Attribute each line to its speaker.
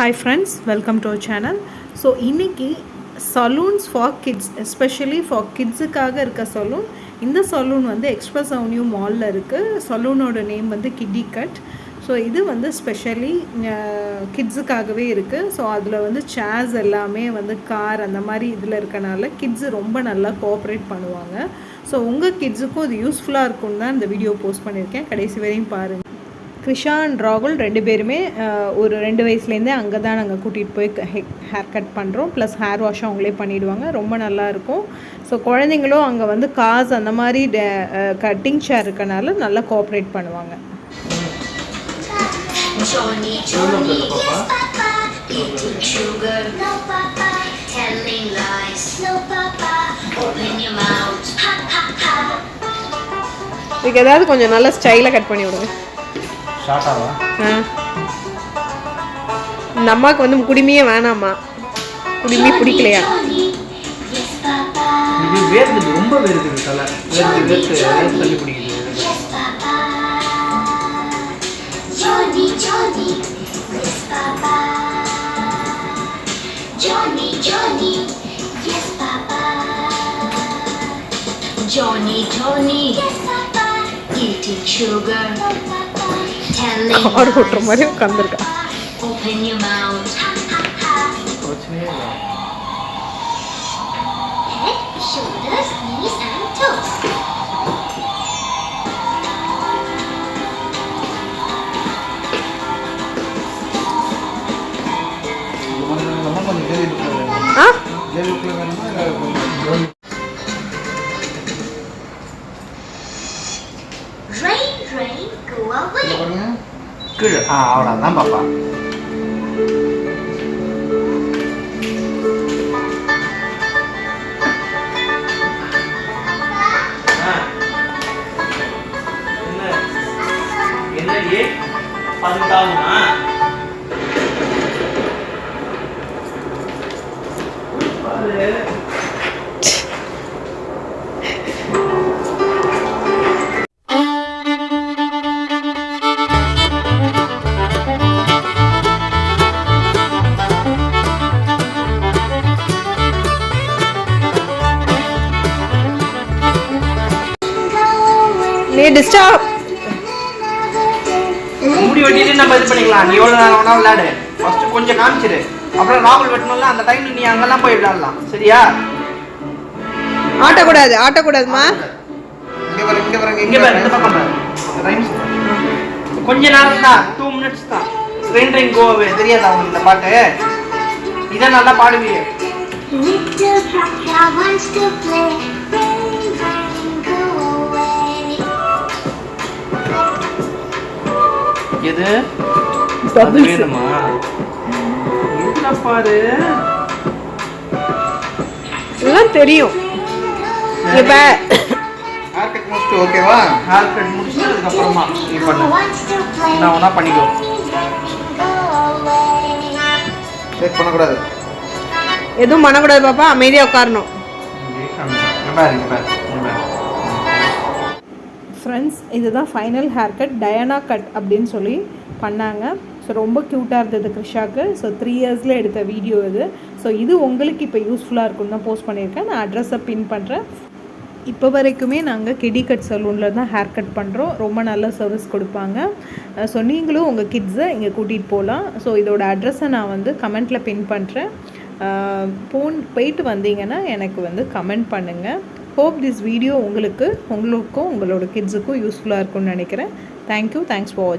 Speaker 1: Hi friends welcome to our channel so இன்றைக்கி saloons for kids especially for கிட்ஸுக்காக இருக்க salon இந்த salon வந்து express avenue மாலில் இருக்குது சலூனோட நேம் வந்து கிட்டி கட் ஸோ இது வந்து ஸ்பெஷலி கிட்ஸுக்காகவே இருக்குது ஸோ அதில் வந்து சேர்ஸ் எல்லாமே வந்து கார் அந்த மாதிரி இதில் இருக்கனால கிட்ஸு ரொம்ப நல்லா கோஆப்ரேட் பண்ணுவாங்க. ஸோ உங்கள் கிட்ஸுக்கும் இது யூஸ்ஃபுல்லாக இருக்கும்னு தான் இந்த வீடியோ போஸ்ட் பண்ணியிருக்கேன். கடைசி வரையும் பாருங்கள் கிருஷா அண்ட் ராகுல் ரெண்டு பேருமே ஒரு ரெண்டு வயசுலேருந்தே அங்கே தான் நாங்கள் கூட்டிகிட்டு போய் ஹேர் கட் பண்ணுறோம் ப்ளஸ் ஹேர் வாஷும் அவங்களே பண்ணிவிடுவாங்க ரொம்ப நல்லா இருக்கும். ஸோ குழந்தைங்களும் அங்கே வந்து காசு அந்த மாதிரி கட்டிங் சேர் இருக்கனால நல்லா கோஆப்ரேட் பண்ணுவாங்க. இதுக்கு ஏதாவது கொஞ்சம் நல்லா ஸ்டைலாக கட் பண்ணி விடுங்க. இந்த அம்மாவுக்கு வந்து குடிமையே வேணாம்மா குடிமையே பிடிக்கலையா.
Speaker 2: இது வேர்க்குது ரொம்ப வேர்க்குது தலை வேர்த்து வேர்த்து வேர்த்து தள்ளி பிடிக்குது.
Speaker 3: Johnny, Johnny, yes, Papa. Eating sugar, Papa. Telling
Speaker 1: car ஓட்டுற
Speaker 3: lies,
Speaker 1: மாதிரி உட்காந்துருக்கா
Speaker 3: Open
Speaker 2: கீழே ஆ அவ்வளோ தான் பாப்பா
Speaker 4: என்னடி
Speaker 1: நீ டிஸ்டர்ப்
Speaker 4: முடி வெட்டிட்டு நம்ம இது பண்ணிக்கலாம். நீ எவ்வளோ நேரம் வேணா விளையாடு. ஃபர்ஸ்ட் கொஞ்சம் காமிச்சிரு. அப்புறம் ராகுல் வெட்டணும்ல அந்த டைம்ல நீ அங்கெல்லாம் போய் விளையாடலாம். சரியா?
Speaker 1: ஆட்டக்கூடாது ஆட்டக்கூடாதுமா?
Speaker 2: இங்கே பாருங்க இங்கே பாருங்க
Speaker 4: இங்க பாரு இந்த பக்கம் பாரு. ரைம்ஸ் கொஞ்ச நேரம் தான். டூ மினிட்ஸ் தான். ரெயின் ரெயின் கோவே தெரியாதா இந்த பாட்டு? இதை நல்லா பாடுவியே.
Speaker 3: Little Papa wants to play.
Speaker 4: எது அது
Speaker 1: Bubbles.
Speaker 4: வேணுமா? இதுல பாரு?
Speaker 1: எல்லாம் தெரியும். இங்க பா
Speaker 2: ஹேர் கட் முடிச்சுட்டு ஓகேவா
Speaker 4: ஹேர் கட் முடிச்சுட்டு அதுக்கப்புறமா நீ
Speaker 3: Papa
Speaker 4: பண்ணு.
Speaker 3: wants to play.
Speaker 4: நான் வேணா பண்ணிக்கோ.
Speaker 3: Go away.
Speaker 2: செக் பண்ணக்கூடாது.
Speaker 1: எதுவும் பண்ணக்கூடாது பாப்பா. அமைதியாக உட்காரணும். ஃப்ரெண்ட்ஸ் இதுதான் final hair cut Diana cut அப்படின்னு சொல்லி பண்ணாங்க. ஸோ ரொம்ப க்யூட்டாக இருந்தது க்ரிஷாக்கு ஸோ த்ரீ இயர்ஸில் எடுத்த வீடியோ இது. ஸோ இது உங்களுக்கு இப்போ யூஸ்ஃபுல்லாக இருக்கும்னு தான் போஸ்ட் பண்ணியிருக்கேன். நான் அட்ரஸை பின் பண்ணுறேன் இப்போ வரைக்குமே நாங்கள் கிடி கட் சலூனில் தான் ஹேர் கட் பண்ணுறோம் ரொம்ப நல்ல சர்வீஸ் கொடுப்பாங்க. ஸோ நீங்களும் உங்கள் கிட்ஸை இங்கே கூட்டிகிட்டு போகலாம் ஸோ இதோட அட்ரஸை நான் வந்து கமெண்ட்டில் பின் பண்ணுறேன் போன் போயிட்டு வந்தீங்கன்னா எனக்கு வந்து கமெண்ட் பண்ணுங்கள் ஹோப் திஸ் வீடியோ உங்களுக்கு உங்களுக்கும் உங்களோட கிட்ஸுக்கும் யூஸ்ஃபுல்லாக இருக்கும்னு நினைக்கிறேன். தேங்க்யூ தேங்க்ஸ் ஃபார் வாட்சிங்